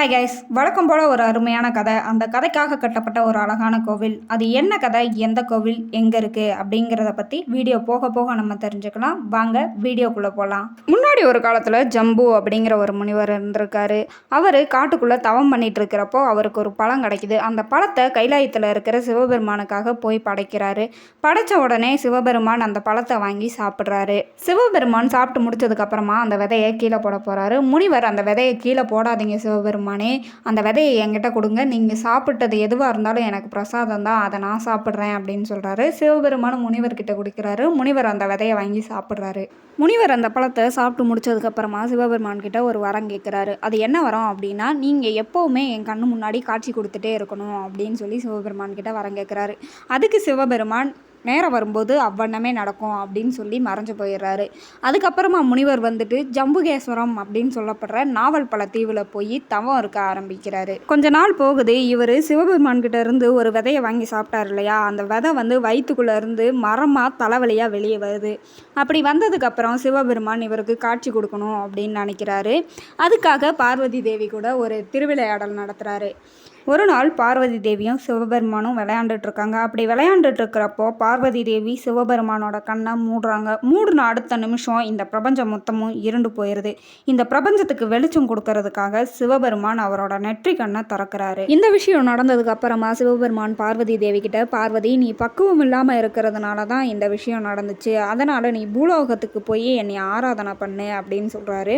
Hi guys வழக்கம் போல் ஒரு அருமையான கதை. அந்த கதைக்காக கட்டப்பட்ட ஒரு அழகான கோவில். அது என்ன கதை? எந்த கோவில்? எங்கே இருக்குது அப்படிங்கிறத பற்றி வீடியோ போக போக நம்ம தெரிஞ்சுக்கலாம். வாங்க வீடியோக்குள்ளே போகலாம் முன்னாடி ஒரு காலத்தில் ஜம்பு அப்படிங்கிற ஒரு முனிவர் இருந்திருக்காரு. அவர் காட்டுக்குள்ளே தவம் பண்ணிகிட்டு இருக்கிறப்போ அவருக்கு ஒரு பழம் கிடைக்குது. அந்த பழத்தை கைலாயத்தில் இருக்கிற சிவபெருமானுக்காக போய் படைக்கிறாரு. படைச்ச உடனே சிவபெருமான் அந்த பழத்தை வாங்கி சாப்பிட்றாரு. சிவபெருமான் சாப்பிட்டு முடிச்சதுக்கப்புறமா அந்த விதையை கீழே போட போகிறாரு முனிவர் அந்த விதையை கீழே போடாதீங்க சிவபெருமானே. அந்த விதையை என்கிட்ட கொடுங்க. நீங்கள் சாப்பிட்டது எதுவாக இருந்தாலும் எனக்கு பிரசாதம் தான். அதை நான் சாப்பிட்றேன் அப்படின்னு சொல்கிறாரு சிவபெருமான் முனிவர்கிட்ட கொடுக்குறாரு. முனிவர் அந்த விதையை வாங்கி சாப்பிட்றாரு. முனிவர் அந்த பழத்தை சாப்பிட்டு முடிச்சதுக்கப்புறமா சிவபெருமான் கிட்ட ஒரு வரம் கேட்குறாரு அது என்ன வரம் அப்படின்னா நீங்கள் எப்போவுமே என் கண்ணு முன்னாடி காட்சி கொடுத்துட்டே இருக்கணும் அப்படின்னு சொல்லி சிவபெருமான் கிட்ட வரம் கேட்குறாரு அதுக்கு சிவபெருமான் நேரம் வரும்போது அவ்வண்ணமே நடக்கும் அப்படின்னு சொல்லி மறைஞ்சு போயிடுறாரு. அதுக்கப்புறமா முனிவர் வந்துட்டு ஜம்புகேஸ்வரம் அப்படின்னு சொல்லப்படுற நாவல் பல தீவில் போய் தவம் இருக்க ஆரம்பிக்கிறாரு. கொஞ்ச நாள் போகுது இவர் சிவபெருமான் கிட்ட இருந்து ஒரு விதையை வாங்கி சாப்பிட்டாரு இல்லையா? அந்த விதை வந்து வயிற்றுக்குள்ளே இருந்து மரமாக தலைவலியாக வெளியே வருது. அப்படி வந்ததுக்கப்புறம் சிவபெருமான் இவருக்கு காட்சி கொடுக்கணும் அப்படின்னு நினைக்கிறாரு. அதுக்காக பார்வதி தேவி கூட ஒரு திருவிளையாடல் நடத்துகிறாரு ஒரு நாள் பார்வதி தேவியும் சிவபெருமானும் விளையாண்டுட்டு இருக்காங்க. அப்படி விளையாண்டுட்டு இருக்கிறப்போ பார்வதி தேவி சிவபெருமானோட கண்ணை மூடுறாங்க. மூடின அடுத்த நிமிஷம் இந்த பிரபஞ்சம் மொத்தமும் இருண்டு போயிடுது இந்த பிரபஞ்சத்துக்கு வெளிச்சம் கொடுக்கறதுக்காக சிவபெருமான் அவரோட நெற்றி கண்ணை திறக்கிறாரு. இந்த விஷயம் நடந்ததுக்கு அப்புறமா சிவபெருமான் பார்வதி தேவி கிட்ட பார்வதி நீ பக்குவம் இல்லாமல் இருக்கிறதுனால தான் இந்த விஷயம் நடந்துச்சு. அதனால நீ பூலோகத்துக்கு போய் என்னை ஆராதனை பண்ணு அப்படின்னு சொல்றாரு.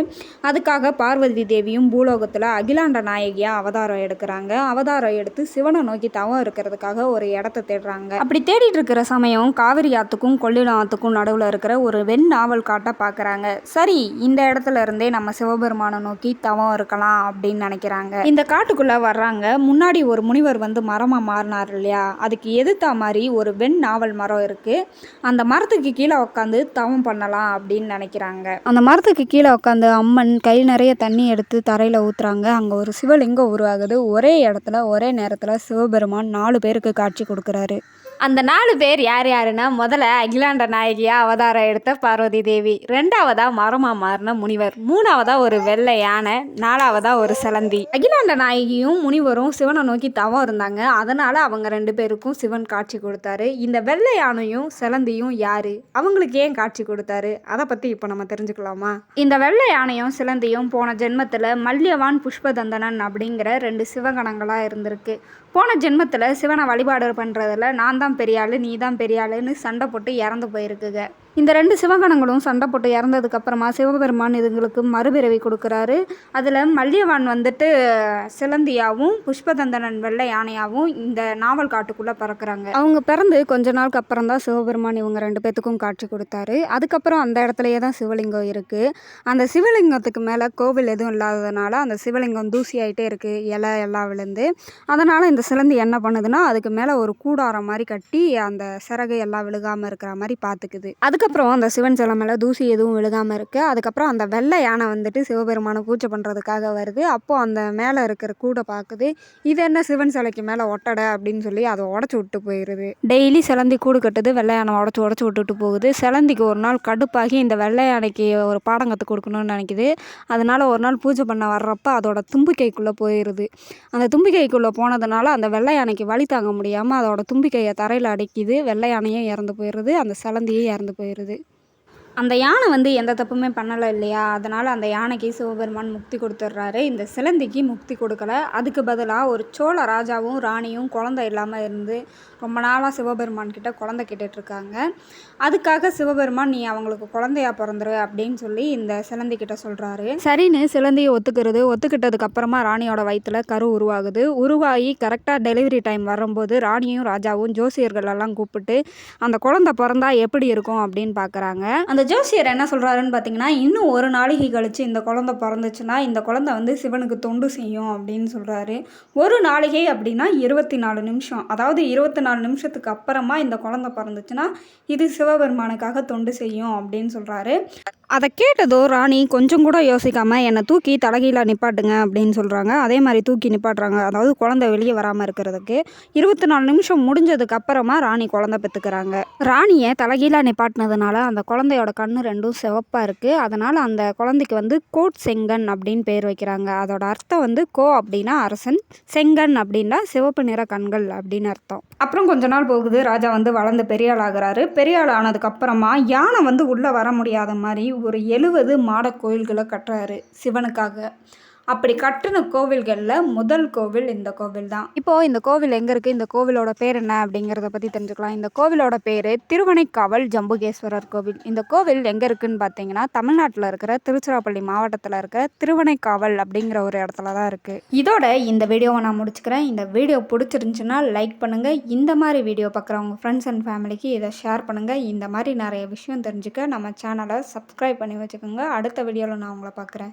அதுக்காக பார்வதி தேவியும் பூலோகத்தில் அகிலாண்ட நாயகியா அவதாரம் எடுக்கிறாங்க. அவதாரம் எடுத்து சிவனை நோக்கி தவம் இருக்கிறதுக்காக ஒரு இடத்த தேடுறாங்க. அப்படி தேடிட்டு இருக்கிற சமயம் காவிரி ஆற்றுக்கும் கொள்ளிடம் ஆத்துக்கும் நடுவில் இருக்கிற ஒரு வெண் நாவல் காட்டை பார்க்குறாங்க சரி இந்த இடத்துல இருந்தே நம்ம சிவபெருமானை நோக்கி தவம் இருக்கலாம் அப்படின்னு நினைக்கிறாங்க. இந்த காட்டுக்குள்ளே வர்றாங்க. முன்னாடி ஒரு முனிவர் வந்து மரமாக மாறினார் இல்லையா? அதுக்கு எதிர்த்தா மாதிரி ஒரு வெண் நாவல் மரம் இருக்குது அந்த மரத்துக்கு கீழே உட்காந்து தவம் பண்ணலாம் அப்படின்னு நினைக்கிறாங்க. அந்த மரத்துக்கு கீழே உட்காந்து அம்மன் கை நிறைய தண்ணி எடுத்து தரையில் ஊற்றுறாங்க அங்கே ஒரு சிவலிங்கம் உருவாகுது. ஒரே இடத்துல ஒரே நேரத்தில் சிவபெருமான் நாலு பேருக்கு காட்சி கொடுக்குறாரு. அந்த நாலு பேர் யார் யாருன்னா முதல்ல அகிலாண்ட நாயகியா அவதாரம் எடுத்த பார்வதி தேவி. ரெண்டாவதா மரமா மாறின முனிவர். மூணாவதா ஒரு வெள்ளை யானை. நாலாவதா ஒரு சிலந்தி. அகிலாண்ட நாயகியும் முனிவரும் சிவனை நோக்கி தவம் இருந்தாங்க. அதனால அவங்க ரெண்டு பேருக்கும் சிவன் காட்சி கொடுத்தாரு. இந்த வெள்ளை யானையும் சிலந்தியும் யாரு? அவங்களுக்கு ஏன் காட்சி கொடுத்தாரு? அதை பத்தி இப்போ நம்ம தெரிஞ்சுக்கலாமா? இந்த வெள்ளை யானையும் சிலந்தியும் போன ஜென்மத்தில் மல்யவான் புஷ்பதந்தனன் அப்படிங்கிற ரெண்டு சிவகணங்களாக இருந்திருக்கு. போன ஜென்மத்தில் சிவனை வழிபாடு பண்ணுறதுல நான் தான் பெரியாள் நீ தான் பெரியாளுன்னு சண்டை போட்டு இறந்து போயிருக்குங்க இந்த ரெண்டு சிவகணங்களும் சண்டை போட்டு இறந்ததுக்கப்புறமா சிவபெருமான் இதுங்களுக்கு மறுபிறவி கொடுக்குறாரு. அதில் மல்யவான் வந்துட்டு சிலந்தியாகவும் புஷ்பதந்தனன் வெள்ளை யானையாகவும் இந்த நாவல் காட்டுக்குள்ளே பிறக்கிறாங்க. அவங்க பிறந்து கொஞ்ச நாளுக்கு அப்புறம் தான் சிவபெருமான் இவங்க ரெண்டு பேத்துக்கும் காட்சி கொடுத்தாரு. அதுக்கப்புறம் அந்த இடத்துலையே தான் சிவலிங்கம் இருக்குது அந்த சிவலிங்கத்துக்கு மேலே கோவில் எதுவும் இல்லாததுனால அந்த சிவலிங்கம் தூசி ஆகிட்டே இருக்குது இலை எல்லாம் விழுந்து. அதனால் இந்த சிலந்தி என்ன பண்ணுதுன்னா அதுக்கு மேலே ஒரு கூடாரம் மாதிரி கட்டி அந்த சிறகு எல்லாம் விழுகாமல் இருக்கிற மாதிரி பார்த்துக்குது அதுக்கு அதுக்கப்புறம் அந்த சிவன் சிலை மேலே தூசி எதுவும் விழுகாமல் இருக்குது அதுக்கப்புறம் அந்த வெள்ளை யானை வந்துட்டு சிவபெருமானை பூஜை பண்ணுறதுக்காக வருது. அப்போது அந்த மேலே இருக்கிற கூடை பார்க்குது இது என்ன சிவன் சிலைக்கு மேலே ஒட்டடை அப்படின்னு சொல்லி அதை உடச்சி விட்டு போயிடுது டெய்லி சிலந்தி கூடு கட்டுது வெள்ளை யானை உடச்சி உடச்சி விட்டுட்டு போகுது. சிலந்திக்கு ஒரு நாள் கடுப்பாகி இந்த வெள்ளை யானைக்கு ஒரு பாடம் கற்றுக் கொடுக்கணும்னு நினைக்குது. அதனால் ஒரு நாள் பூஜை பண்ண வர்றப்ப அதோட தும்பிக்கைக்குள்ளே போயிடுது அந்த தும்பிக்கைக்குள்ளே போனதுனால அந்த வெள்ளை யானைக்கு வழி தாங்க முடியாமல் அதோட தும்பிக்கையை தரையில் அடைக்குது. வெள்ளை யானையும் இறந்து போயிடுது அந்த சிலந்தியும் இறந்து போயிடுது போயிடுது அந்த யானை வந்து எந்த தப்புமே பண்ணலை இல்லையா? அதனால் அந்த யானைக்கு சிவபெருமான் முக்தி கொடுத்துட்றாரு இந்த சிலந்திக்கு முக்தி கொடுக்கல. அதுக்கு பதிலாக ஒரு சோழ ராஜாவும் ராணியும் குழந்தை இல்லாமல் இருந்து ரொம்ப நாளாக சிவபெருமான் கிட்ட குழந்தை கேட்டுட்ருக்காங்க. அதுக்காக சிவபெருமான் நீ அவங்களுக்கு குழந்தையா பிறந்துரு அப்படின்னு சொல்லி இந்த சிலந்தி கிட்ட சொல்கிறாரு சரின்னு சிலந்தியை ஒத்துக்கிறது ஒத்துக்கிட்டதுக்கு அப்புறமா ராணியோட வயிற்றுல கரு உருவாகுது. உருவாகி கரெக்டாக டெலிவரி டைம் வரும்போது ராணியும் ராஜாவும் ஜோசியர்களெல்லாம் கூப்பிட்டு அந்த குழந்தை பிறந்தா எப்படி இருக்கும்? அப்படின்னு பார்க்குறாங்க அந்த ஜோசியர் என்ன சொல்கிறாருன்னு பார்த்தீங்கன்னா இன்னும் ஒரு நாளைக்கு கழிச்சு இந்த குழந்தை பிறந்துச்சுன்னா இந்த குழந்தை வந்து சிவனுக்கு தொண்டு செய்யும் அப்படின்னு சொல்கிறாரு ஒரு நாளிகை அப்படின்னா இருபத்தி நாலு நிமிஷம். அதாவது இருபத்தி நாலு நிமிஷத்துக்கு அப்புறமா இந்த குழந்தை பிறந்துச்சுன்னா இது சிவபெருமானுக்காக தொண்டு செய்யும் அப்படின்னு சொல்கிறாரு அதை கேட்டதோ ராணி கொஞ்சம் கூட யோசிக்காமல் என்னை தூக்கி தலைகீழாக நிப்பாட்டுங்க அப்படின்னு சொல்கிறாங்க அதே மாதிரி தூக்கி நிப்பாட்டுறாங்க. அதாவது குழந்தை வெளியே வராமல் இருக்கிறதுக்கு இருபத்தி நாலு நிமிஷம் முடிஞ்சதுக்கு அப்புறமா ராணி குழந்தை பெற்றுக்கிறாங்க ராணியை தலைகீழாக நிப்பாட்டினதுனால அந்த குழந்தையோட கண்ணு ரெண்டும் சிவப்பாக இருக்குது அதனால் அந்த குழந்தைக்கு வந்து கோட் செங்கன் அப்படின்னு பேர் வைக்கிறாங்க. அதோட அர்த்தம் வந்து கோ அப்படின்னா அரசன் செங்கன் அப்படின்னா சிவப்பு நிற கண்கள் அப்படின்னு அர்த்தம். அப்புறம் கொஞ்ச நாள் போகுது. ராஜா வந்து வளர்ந்து பெரியாள் ஆகிறாரு. பெரியாள் ஆனதுக்கப்புறமா யானை வந்து உள்ளே வர முடியாத மாதிரி ஒரு எழுவது மாடக் கோயில்களை கட்டுறாரு சிவனுக்காக. அப்படி கட்டின கோவில்களில் முதல் கோவில் இந்த கோவில் தான் இப்போது இந்த கோவில் எங்கே இருக்குது இந்த கோவிலோட பேர் என்ன அப்படிங்கிறத பற்றி தெரிஞ்சுக்கலாம். இந்த கோவிலோட பேர் திருவனைக்காவல் ஜம்புகேஸ்வரர் கோவில். இந்த கோவில் எங்கே இருக்குன்னு பார்த்தீங்கன்னா தமிழ்நாட்டில் இருக்கிற திருச்சிராப்பள்ளி மாவட்டத்தில் இருக்கிற திருவனைக்காவல் அப்படிங்கிற ஒரு இடத்துல தான் இருக்குது இதோட இந்த வீடியோவை நான் முடிச்சுக்கிறேன். இந்த வீடியோ பிடிச்சிருந்துச்சுன்னா லைக் பண்ணுங்கள் இந்த மாதிரி வீடியோ பார்க்குறவங்க ஃப்ரெண்ட்ஸ் அண்ட் ஃபேமிலிக்கு இதை ஷேர் பண்ணுங்கள் இந்த மாதிரி நிறைய விஷயம் தெரிஞ்சுக்க நம்ம சேனலை சப்ஸ்கிரைப் பண்ணி வச்சுக்கோங்க. அடுத்த வீடியோவில் நான் உங்களை பார்க்குறேன்